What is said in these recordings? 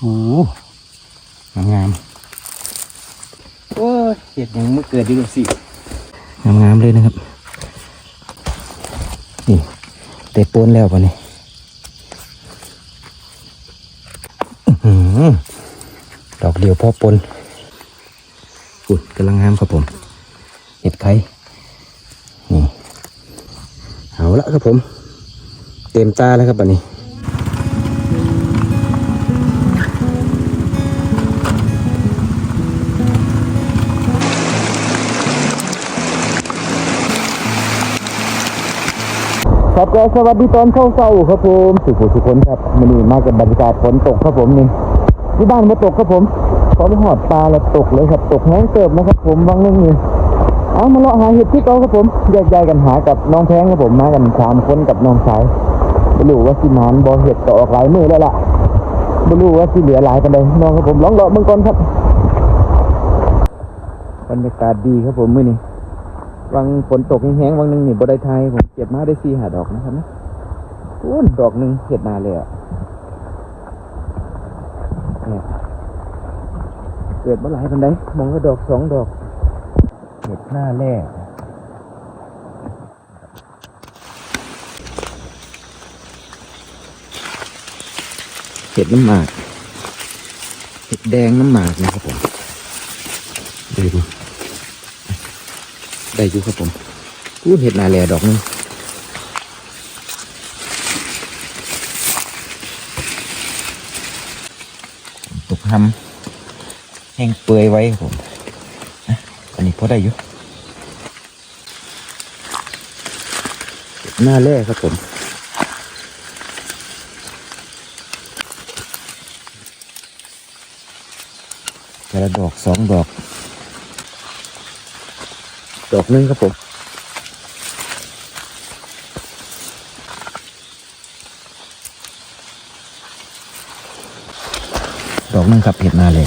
โอ้งามๆโอ้ยเห็ดหยังไม่เกิดดีกว่าสิงามๆเลยนะครับ นี่เตะปนแล้วป่ะนี่อื้อหือดอกเดียวพอปนอุ้ยกำลังงามครับผม เห็ดไข่นี่ เอาละครับผม เต็มตาแล้วครับบันนี้ ครับก็สวัสดีตอนเช้าๆครับผมสุขทุกคนครับมันนี่มากับบรรยากาศฝนตกครับผมนี่ที่บ้านมาตกครับผมพอไปหอดปลาแล้วตกเลยครับตกแห้งเติบนะครับ ผมบางเรื่องนี่เอามาเลาะหาเห็ดที่โตครับผมแยกย้ายกันหากับน้องแพงครับผมมากันสามคนกับน้องชายไม่รู้ว่าสิมานบอเห็ดก็ออกหลายมือแล้วล่ะไม่รู้ว่าสิเหลือหลายกันเลยน้องครับผมลองเลาะเมืองก่อนครับ บรรยากาศดีครับผมมื้อนี้ วังฝนตกแห้งๆวังหนึ่งนี่บได้ไทยผมเก็บมาได้สี่หาดอกนะครับนะอุ้นดอกหนึ่งเห็ดนาเลยอะเนี่ยเกิดมาหลายปันไดมองก็ดอกสองดอกเห็ดหน้าแร่เห็ดน้ำหมาก เห็ดแดงน้ำหมากนะครับผมดูดู ได้อยู่ครับผมกูเห็ดนาแลดอกนึงตกทำแห้งเปื่อยไว้ครับผมอะอันนี้พอได้อยู่เห็ดหน้าแร่ครับผมแต่ละดอกสองดอก ดอกหนึงครับผมดอกหนึงครับเห็ดนาเลย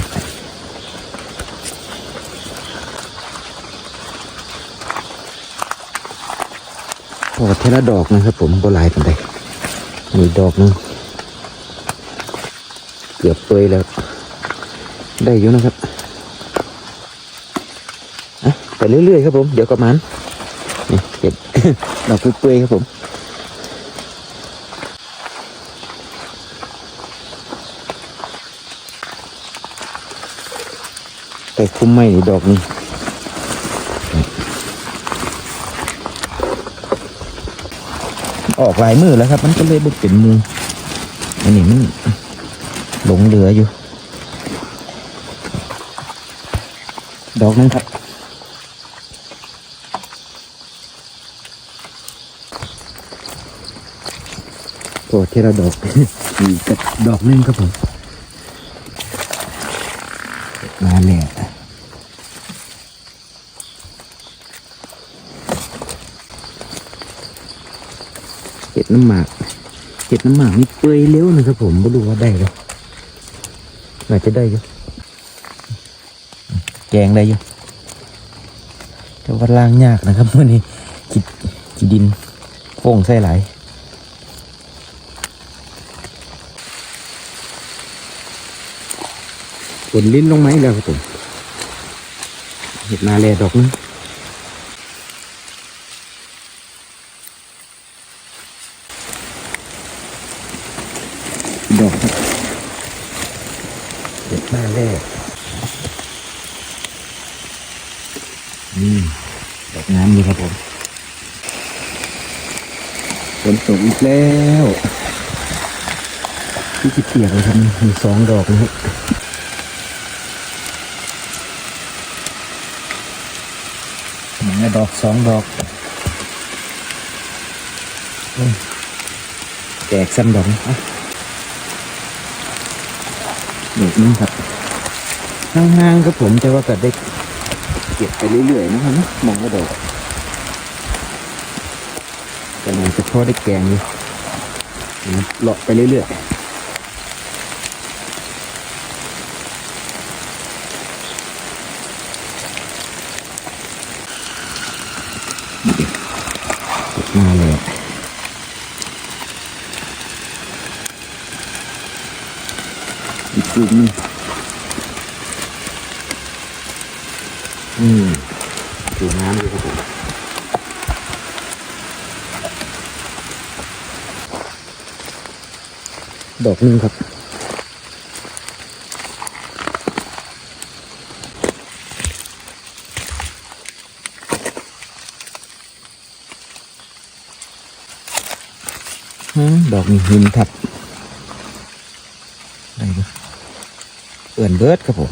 โอ้เทละดอกนะครับผมโบลายปันใดมีดอกหนึงเกือบเปยแล้ว ได้อยู่นะครับ อะไป เรื่อยๆครับผม เดี๋ยวก็มันนี่เห็ดดอกเปื่อยๆครับผมแต่คุ้มไม่ดอกนี้ออกลายมือแล้วครับ มันก็เลยบุกเป็นมืออันนี้มันหลงเหลืออยู่ ดอกนึงครับ โอ้เทระดอกอีกกับดอกนึงครับผมมาแล้วเห็ดน้ำหมากเห็ดน้ำหมากนี่เปื่อยเร็วนะครับผมไม่รู้ว่าได้หรอน่าจะได้อยู่แกงได้อยู่แต่ว่าล้างยากนะครับวันนี้จิดจิดินโค้งใส่หลาย ฝนลิ้นลงไหมแล้วครับผมเห็ดนาแลดอกนึงดอกเห็ดนาแลอืมดอกงามดีครับผมฝนตกอีกแล้วที่จิเปียกเลยครับมีสองดอกนะครับ หนึ่งดอกสองดอกอืมแตกซ้ำดอกนะดอกนึงครับห่างๆครับผมแต่ว่าก็ได้เก็บไปเรื่อยๆนะครับนะมองว่าดอกแต่มันจะพอได้แกงอยู่เลาะไปเรื่อยๆ มาเลยอีกกลุ่มนึงอืมถูน้ำเลยครับผมดอกหนึงครับ ดอกนี้หินครับได้ปะเอื่อนเบิร์ดครับผม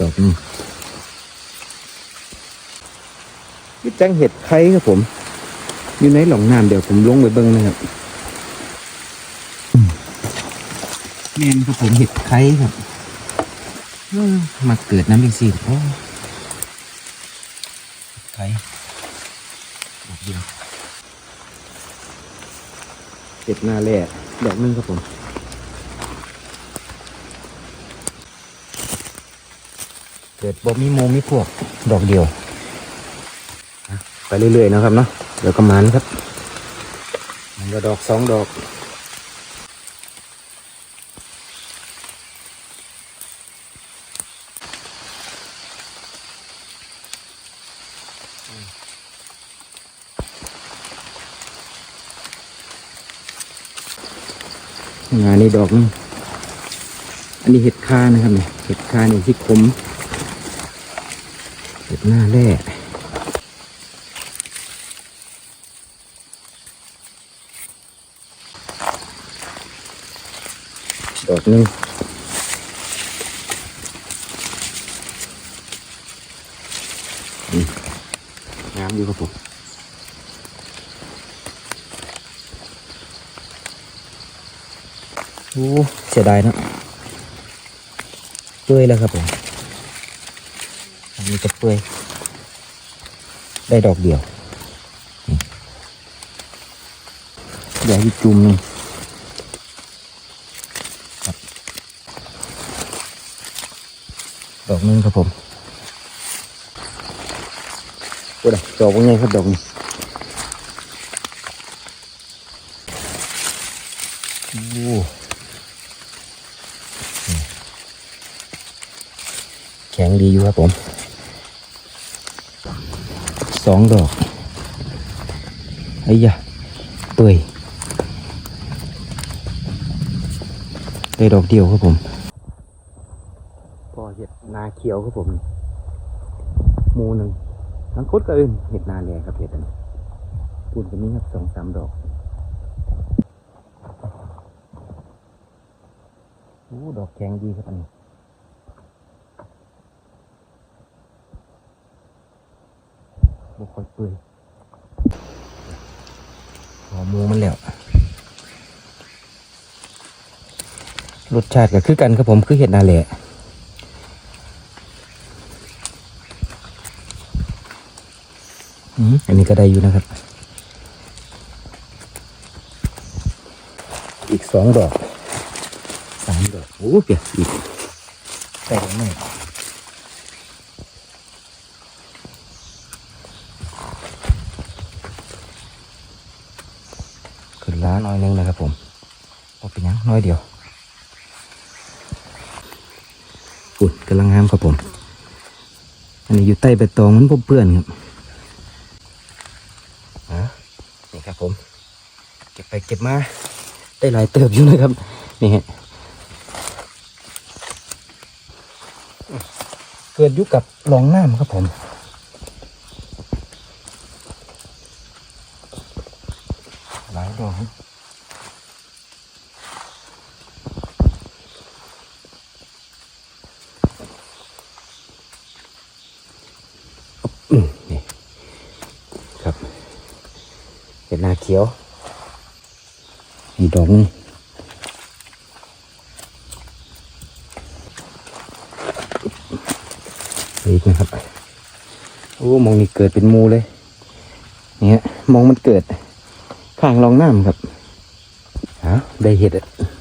ดอกนี้นี่จังเห็ดไข่ครับผม อยู่ในหล่องน้ำเดี๋ยวผมลงไปเบิ้งนะครับเมนครับผมเห็ดไข่ครับอืมมาเกิดน้ำอีกสิโอ้เห็ดไข่ดอก เดียวเจ็ดหน้าแร่ดอกหนึงครับผมเกิดบ่มีโมมีพวกดอกเดียวอะไปเรื่อยๆนะครับเนาะเดี๋ยวก็มันครับ มันก็ดอกสองดอก งานนี้ดอกนึงอันนี้เห็ดค่านะครับเนี่ยเห็ดค่านี่ที่คมเห็ดหน้าแร่ดอกหนึงงามอยู่ครับผม โอ้เสียดายนะเปื่อยแล้วครับผมอันนี้จะเปื่อยได้ดอกเดียวนี่เดี๋ยวอีกจุ่มนึงครับดอกนึงครับผมโอ้ดอกว่าไงครับดอกนี้โอ้ ข็งดีอยู่ครับผมสองดอกไอ้ยะเปื่อยได้ดอกเดียวครับผมพอเห็ดนาเขียวครับผมมูหนึ่งทั้งคดก็อื่นเห็ดนาแลครับเห็ดอันนี้ปูนกันนี้ครับสองสามดอกโอ้ดอกแข็งดีครับอันนี้ บ่ค่อยเปื่อยหอมมูมันแล้วรสชาติก็คือกันครับผมคือเห็ดนาแหละอันนี้ก็ได้อยู่นะครับ อีกสองดอกสามดอกโอ้เปียกอีกแต่ไม่ ขึ้นล้อยนึงนะครับผมพอเป็นยังน้อยเดียวอุ่นกำลังงามครับผม อันนี้อยู่ใต้ใบตองมันเพื่อนครับอะนี่ครับผม เก็บไปเก็บมา ได้หลายเติบอยู่นะครับ นี่ฮะเกิดอยู่กับหลองน้ำครับผมหลายดอกครับอืมนี่ครับ เขียว อีกดอกนึงอีกนะครับ โอ้มองนี่เกิดเป็นมูเลย เนี่ยมองมันเกิด ข้างรองน้ำครับฮะได้เห็ด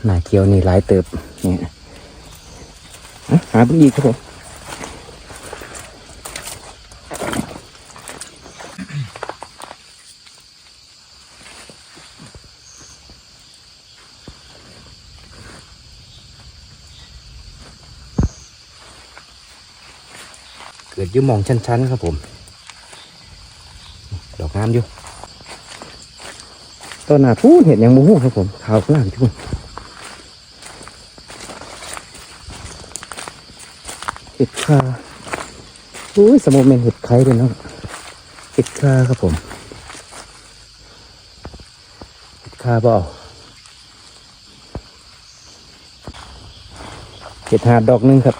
หนาเขียวนี่หลายเติบ เนี่ยหาเพิ่งอีกครับผม อยู่มองชั้นๆครับผม ดอกงามอยู่ต้นหนาพูดเห็นยังมูหูครับผมขาวกล้างทุกคนเห็ดคาอุ้ยสมมติเป็นเห็ดไข่เลยเนาะเห็ดคาครับผมเห็ดคาเปล่าเห็ดหาดดอกหนึงครับ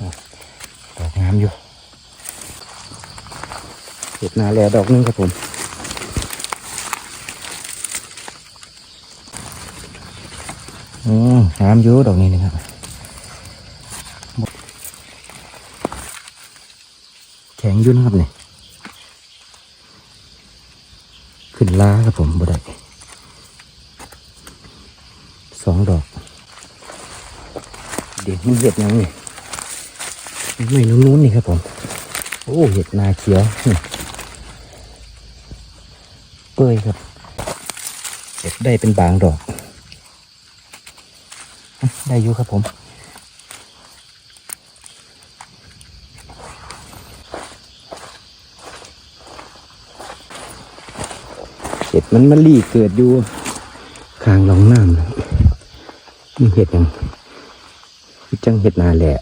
ดอกงามอยู่เห็ดนาแลดอกหนึงครับผมอืมงามอยู่ดอกนี้นะครับแข็งอยู่นะครับเนี่ยขึ้นล้าครับผมบ่ได้สองดอก เด็กมันเห็ดยัง ไม่นู้นๆนี่ครับผม โอ้เห็ดนาเขียวเปื่อยครับเก็บได้เป็นบางดอก ได้อยู่ครับผมเห็ดมันมันลี่เกิดอยู่ข้างหลองน้ำนะนี่เห็ดยังจังเห็ดนาแหละ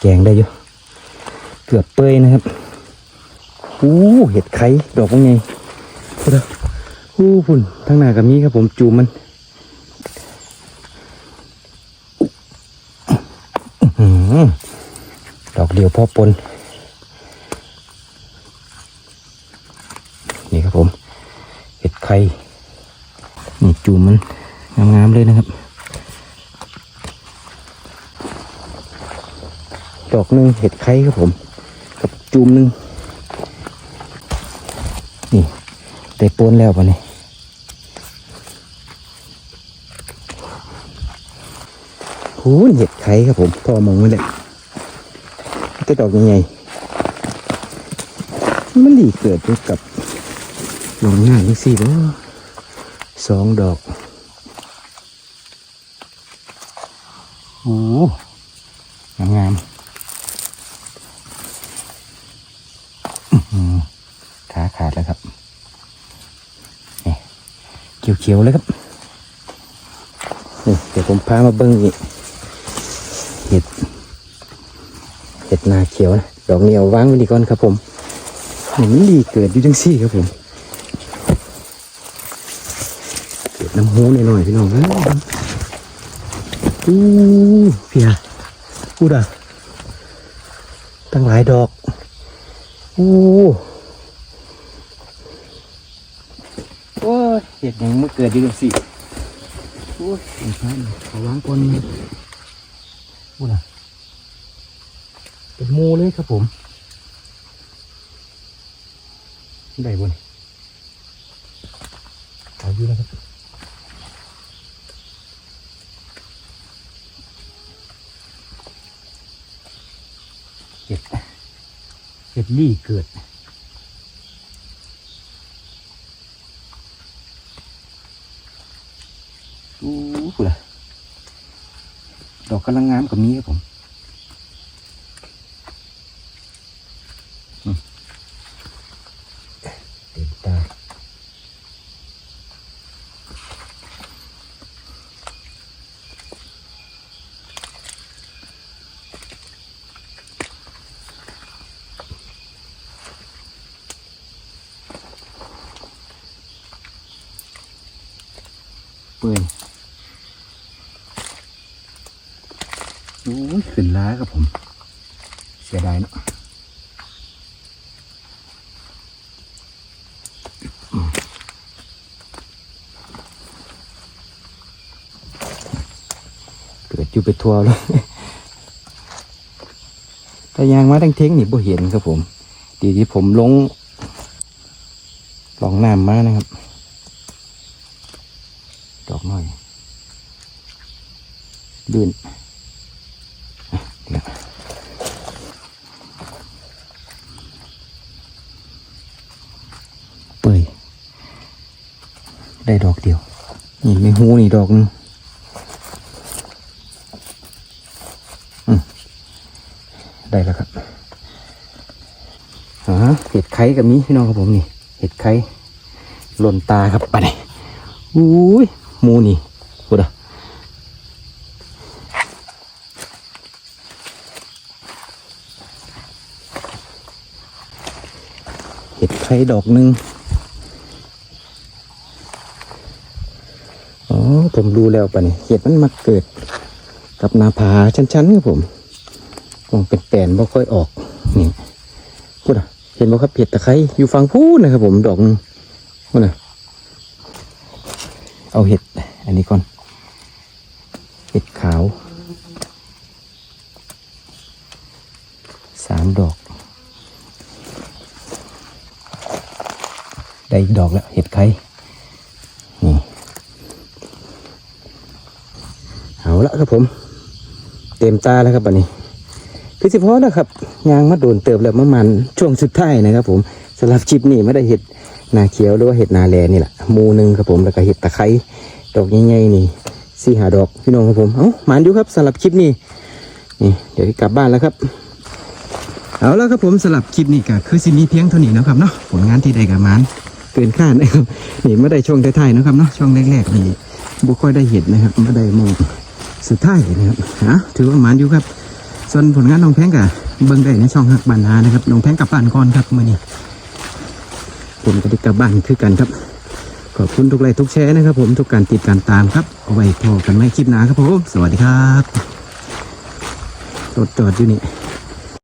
แกงได้อยู่เกือบเปื่อยนะครับอู้เห็ดไข่ดอกว่าไงพูดเถอะอู้พุ่นทั้งหน้ากับมีครับผมจูมันหือดอกเดียวพอปนนี่ครับผมเห็ดไข่นี่จูมันงามๆเลยนะครับ ดอกหนึ่งเห็ดไข่ครับผม กับจูมหนึ่งนี่ได้ปนแล้วปะเนี่ยหูเห็ดไข่ครับผมพอมองไว้เลยแต่ดอกยังไงมันดีเกิดกับหลงงานนี่สิเนาะสองดอกโอ้งามๆ อืมขาขา ดแล้วครับนี่เขียวๆเลยครับนี่เดี๋ยวผมพามาเบิ้งอีกเห็ดเห็ดนาเขียวนะดอกนี้เอาวางไว้ดีก่อนครับผมนี่มันดีเกิดอยู่จังซี่ครับผมเกิดน้ำหูหน่อยๆพี่น้องเอ้ยอู้เพียพูดอะตั้งหลายดอกโอ้โอ้ย เห็ดหยังมาเกิดอยู่ดูสิโอ้ยไอ้ท่านขอวางก้นนี่พูดนะเป็นหมูเลยครับผมได้บนเอาอยู่นะครับเห็ดเห็ดลี่เกิด อู้หูล่ะด อกกำลังงามกับนี้ครับผมอืมเต็มตาเปื่อยโอ้ย ขึ้นล้าครับผม เสียดายเนาะเกิดอยู่ไปทัวร์เลยแต่ยางมาทั้งเท้งนี่บ่เห็นครับผม ดีที่ผมลงลองน้ำมานะครับ ดอกน้อย ลื่น นะเปยได้ดอกเดียว นี่ไม่หูนี่ดอกนึงได้แล้วครับเห็ดไข่กับนี้พี่น้องครับผมนี่ เห็ดไข่หล่นตาครับไปไหนอุ้ยมูนี่ ข่ดอกหนึ่งอ๋อผมรู้แล้วปะนี่เห็ดมันมาเกิด กับหนาผาชั้นๆครับผมมองเป็นแปนบ่ค่อยออกนี่พูดอะเห็นบ่ครับเห็ดตะไคร้อยู่ฝั่งพูนนะครับผมดอกหนึงพูดอะเอาเห็ด อันนี้ก่อน เห็ดขาวสามดอก ได้อีกดอกแล้วเห็ดไข่นี่เอาละครับผม เต็มตาแล้วครับบันนี้คือสิพอแล้วครับยางมาโดนเติบแล้วประมาณช่วงสุดท้ายนะครับ ผมสำหรับชิปนี่ไม่ได้เห็ดนาเขียวหรือว่าเห็ดนาแลนี่แหละหมูหนึ่งครับผมแล้วก็เห็ดตะไคร้ดอกใหญ่ๆนี่สี่หาดอกพี่น้องครับผมเอ้าหมานอยู่ครับสำหรับคลิปนี้นี่เดี๋ยวกลับบ้านแล้วครับ เอาแล้วครับผมสำหรับคลิปนี้ก็คือสิมีเพียงเท่านี้นะครับเนาะผลงานที่ได้กับมาน เกินคาดนะครับนี่ไม่ได้ช่วงท้ายๆนะครับเนาะช่วงแรกๆนี่บุค่อยได้เห็ดนะครับไม่ได้มองสุดท้ายนะครับฮะถือว่ามานอยู่ครับ ส่วนผลงานน้องแพงกับเบิ้งได้ในช่องหักบานนานะครับน้องแพงกลับบ้านก่อนครับมื่อนี้ผมก็ได้กลับบ้านคือกันครับขอบคุณทุกไลค์ทุกแชร์นะครับ ผมทุกการติดการตามครับเอาไว้พอกันไม่คลิปหนาครับผมสวัสดีครับรถจอดอยู่นี่